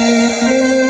Música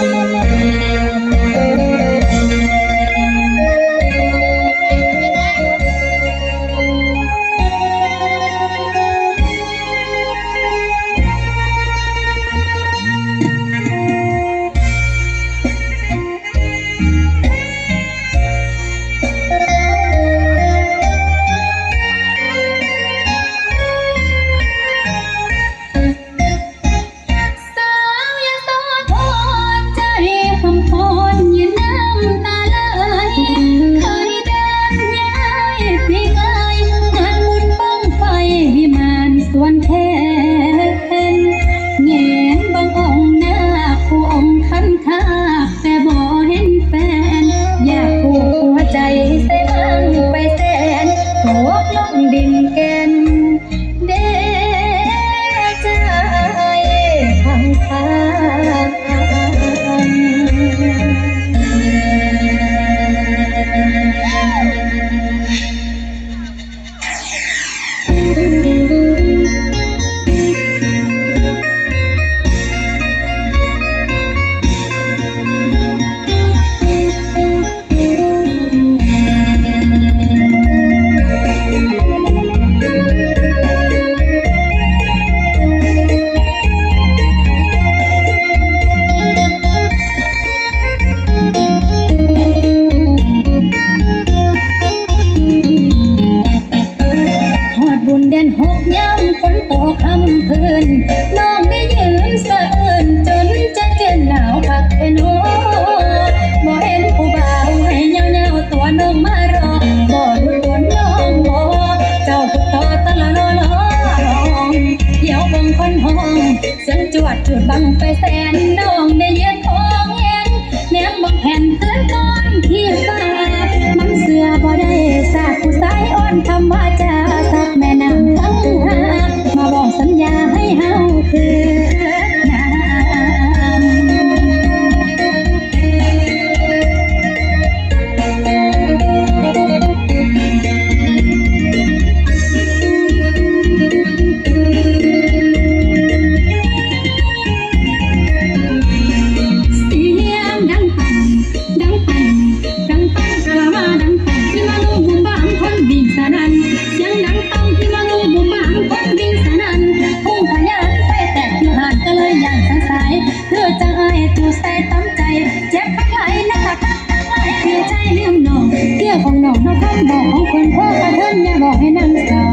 คำเพื่นน้องได้ยืมสะเอิญจนใจะเจนหนาวผักเอโนบ่เห็นผู้บ่าวให้เงาเงาตัวน้องมารอบ่ดูตัวน้องบ่เจ้าตุ๊กตอตะละลอลอเดี๋ยวบังคนห้องเสียจวดจุดบังไปแสนดอ รื่องของน้องมาทำบอกของคนพ่อมาทำอย่บอกให้นั่งเศร้า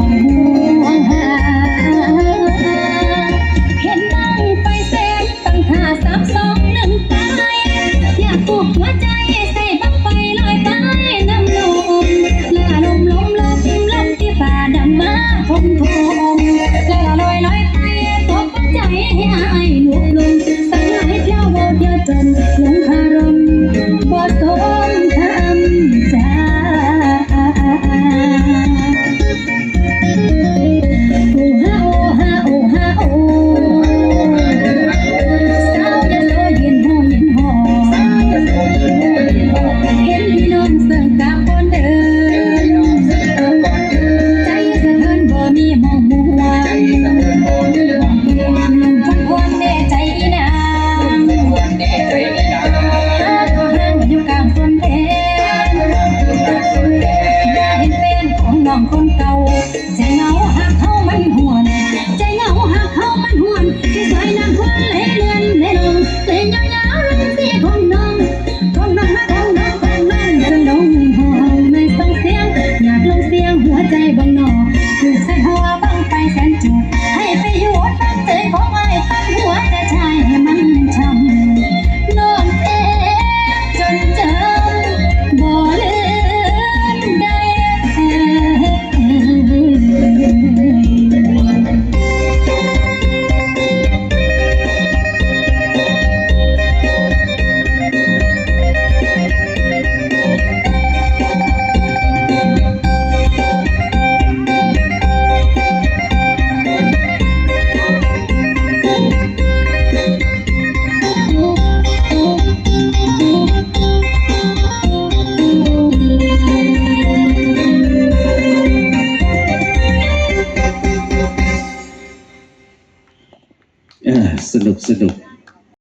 หาเห็นน้องไปเซ็นตั้งท่าสามสองหนึ่งตาอยากปลุกหัวใจใส่บังไฟลอยใต้น้ำลมลาลมลมลมลมที่ฝ่าดำมาคมคมลาลอยลอยใต้ตกใจให้อายหลุดลงสังหายเที่ยวโบเที่จน City.